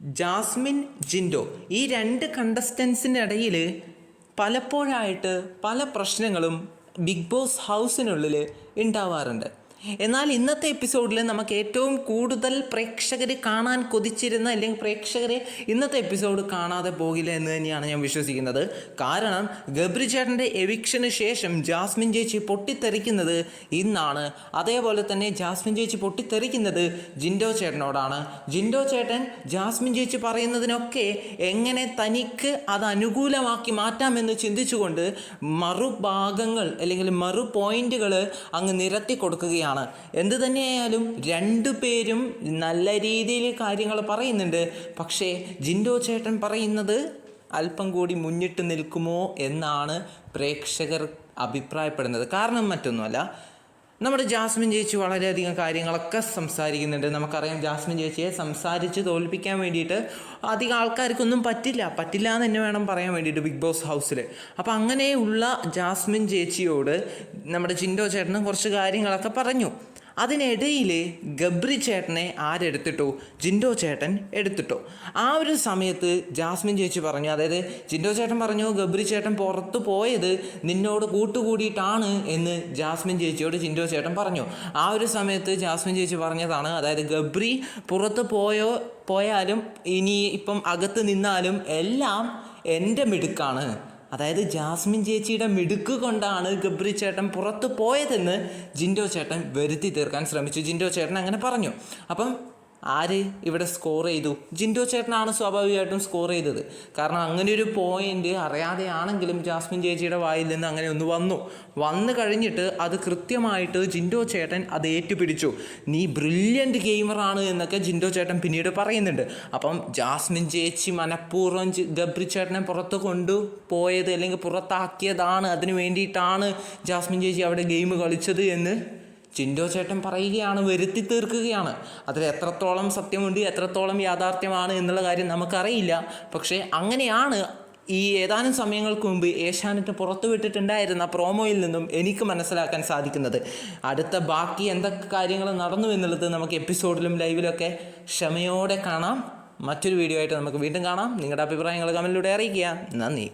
Jasmine Jinto ഈ രണ്ട് കണ്ടസ്റ്റൻസിന്റെ ഇടയിൽ പലപ്പോഴായിട്ട് പല പ്രശ്നങ്ങളും ബിഗ് ബോസ് ഹൗസിനുള്ളിൽ ഉണ്ടാവാറുണ്ട്. എന്നാൽ ഇന്നത്തെ എപ്പിസോഡിൽ നമുക്ക് ഏറ്റവും കൂടുതൽ പ്രേക്ഷകർ കാണാൻ കൊതിച്ചിരുന്ന അല്ലെങ്കിൽ പ്രേക്ഷകരെ ഇന്നത്തെ എപ്പിസോഡ് കാണാതെ പോകില്ല എന്ന് തന്നെയാണ് ഞാൻ വിശ്വസിക്കുന്നത്. കാരണം ഗബ്രി ചേട്ടന്റെ എവിക്ഷന് ശേഷം ജാസ്മിൻ ചേച്ചി പൊട്ടിത്തെറിക്കുന്നത് ഇന്നാണ്. അതേപോലെ തന്നെ ജാസ്മിൻ ചേച്ചി പൊട്ടിത്തെറിക്കുന്നത് ജിൻഡോ ചേട്ടനോടാണ്. ജിൻഡോ ചേട്ടൻ ജാസ്മിൻ ചേച്ചി പറയുന്നതിനൊക്കെ എങ്ങനെ തനിക്ക് അത് അനുകൂലമാക്കി മാറ്റാമെന്ന് ചിന്തിച്ചുകൊണ്ട് മറുഭാഗങ്ങൾ അല്ലെങ്കിൽ മറു പോയിന്റുകൾ അങ്ങ് നിരത്തി കൊടുക്കുകയാണ്. എന്ത് തന്നെയായാലും രണ്ടു പേരും നല്ല രീതിയിൽ കാര്യങ്ങൾ പറയുന്നുണ്ട്. പക്ഷേ ജിൻഡോ ചേട്ടൻ പറയുന്നത് അല്പം കൂടി മുന്നിട്ട് നിൽക്കുമോ എന്നാണ് പ്രേക്ഷകർ അഭിപ്രായപ്പെടുന്നത്. കാരണം മറ്റൊന്നുമല്ല നമ്മുടെ ജാസ്മിൻ ചേച്ചി വളരെയധികം കാര്യങ്ങളൊക്കെ സംസാരിക്കുന്നുണ്ട്. നമുക്കറിയാം ജാസ്മിൻ ചേച്ചിയെ സംസാരിച്ച് തോൽപ്പിക്കാൻ വേണ്ടിയിട്ട് അധികം ആൾക്കാർക്കൊന്നും പറ്റില്ല. പറ്റില്ല എന്ന് തന്നെ വേണം പറയാൻ വേണ്ടിയിട്ട് ബിഗ് ബോസ് ഹൗസിൽ അപ്പോൾ അങ്ങനെയുള്ള ജാസ്മിൻ ചേച്ചിയോട് നമ്മുടെ ചിൻഡോ ചേട്ടനും കുറച്ച് കാര്യങ്ങളൊക്കെ പറഞ്ഞു. അതിനിടയിൽ ഗബ്രി ചേട്ടനെ ആരെടുത്തിട്ടോ? ജിൻഡോ ചേട്ടൻ എടുത്തിട്ടോ? ആ ഒരു സമയത്ത് ജാസ്മിൻ ചേച്ചി പറഞ്ഞു അതായത് ജിൻഡോ ചേട്ടൻ പറഞ്ഞു ഗബ്രി ചേട്ടൻ പുറത്തു പോയത് നിന്നോട് കൂട്ടുകൂടിയിട്ടാണ് എന്ന് ജാസ്മിൻ ചേച്ചിയോട് ജിൻഡോ ചേട്ടൻ പറഞ്ഞു. ആ ഒരു സമയത്ത് ജാസ്മിൻ ചേച്ചി പറഞ്ഞതാണ് അതായത് ഗബ്രി പുറത്ത് പോയോ പോയാലും ഇനി ഇപ്പം അകത്ത് നിന്നാലും എല്ലാം എന്റെ മിടുക്കാണ്. അതായത് ജാസ്മിൻ ചേച്ചിയുടെ മിടുക്ക് കൊണ്ടാണ് ഗബ്രി ചേട്ടൻ പുറത്തു പോയതെന്ന് ജിൻഡോ ചേട്ടൻ വരുത്തി തീർക്കാൻ ശ്രമിച്ചു. ജിൻഡോ ചേട്ടൻ അങ്ങനെ പറഞ്ഞു. അപ്പം ആര് ഇവിടെ സ്കോർ ചെയ്തു? ജിൻഡോ ചേട്ടനാണ് സ്വാഭാവികമായിട്ടും സ്കോർ ചെയ്തത്. കാരണം അങ്ങനെ ഒരു പോയിന്റ് അറിയാതെയാണെങ്കിലും ജാസ്മിൻ ചേച്ചിയുടെ വായിൽ നിന്ന് അങ്ങനെ ഒന്ന് വന്നു. വന്നു കഴിഞ്ഞിട്ട് അത് കൃത്യമായിട്ട് ജിൻഡോ ചേട്ടൻ അത് ഏറ്റുപിടിച്ചു. നീ ബ്രില്യന്റ് ഗെയിമറാണ് എന്നൊക്കെ ജിൻഡോ ചേട്ടൻ പിന്നീട് പറയുന്നുണ്ട്. അപ്പം ജാസ്മിൻ ചേച്ചി മനഃപൂർവം ഗബ്രി ചേട്ടനെ പുറത്ത് കൊണ്ടുപോയത് അല്ലെങ്കിൽ പുറത്താക്കിയതാണ്. അതിന് വേണ്ടിയിട്ടാണ് ജാസ്മിൻ ചേച്ചി അവിടെ ഗെയിം കളിച്ചത് എന്ന് ചിൻഡോ ചേട്ടൻ പറയുകയാണ് വരുത്തി തീർക്കുകയാണ്. അതിൽ എത്രത്തോളം സത്യമുണ്ട് എത്രത്തോളം യാഥാർത്ഥ്യമാണ് എന്നുള്ള കാര്യം നമുക്കറിയില്ല. പക്ഷേ അങ്ങനെയാണ് ഈ ഏതാനും സമയങ്ങൾക്ക് മുമ്പ് ഏഷ്യാനെറ്റ് പുറത്തുവിട്ടിട്ടുണ്ടായിരുന്ന പ്രോമോയിൽ നിന്നും എനിക്ക് മനസ്സിലാക്കാൻ സാധിക്കുന്നത്. അടുത്ത ബാക്കി എന്തൊക്കെ കാര്യങ്ങൾ നടന്നു എന്നുള്ളത് നമുക്ക് എപ്പിസോഡിലും ലൈവിലൊക്കെ ക്ഷമയോടെ കാണാം. മറ്റൊരു വീഡിയോ ആയിട്ട് നമുക്ക് വീണ്ടും കാണാം. നിങ്ങളുടെ അഭിപ്രായങ്ങൾ കമന്റിലൂടെ അറിയിക്കുക. നന്ദി.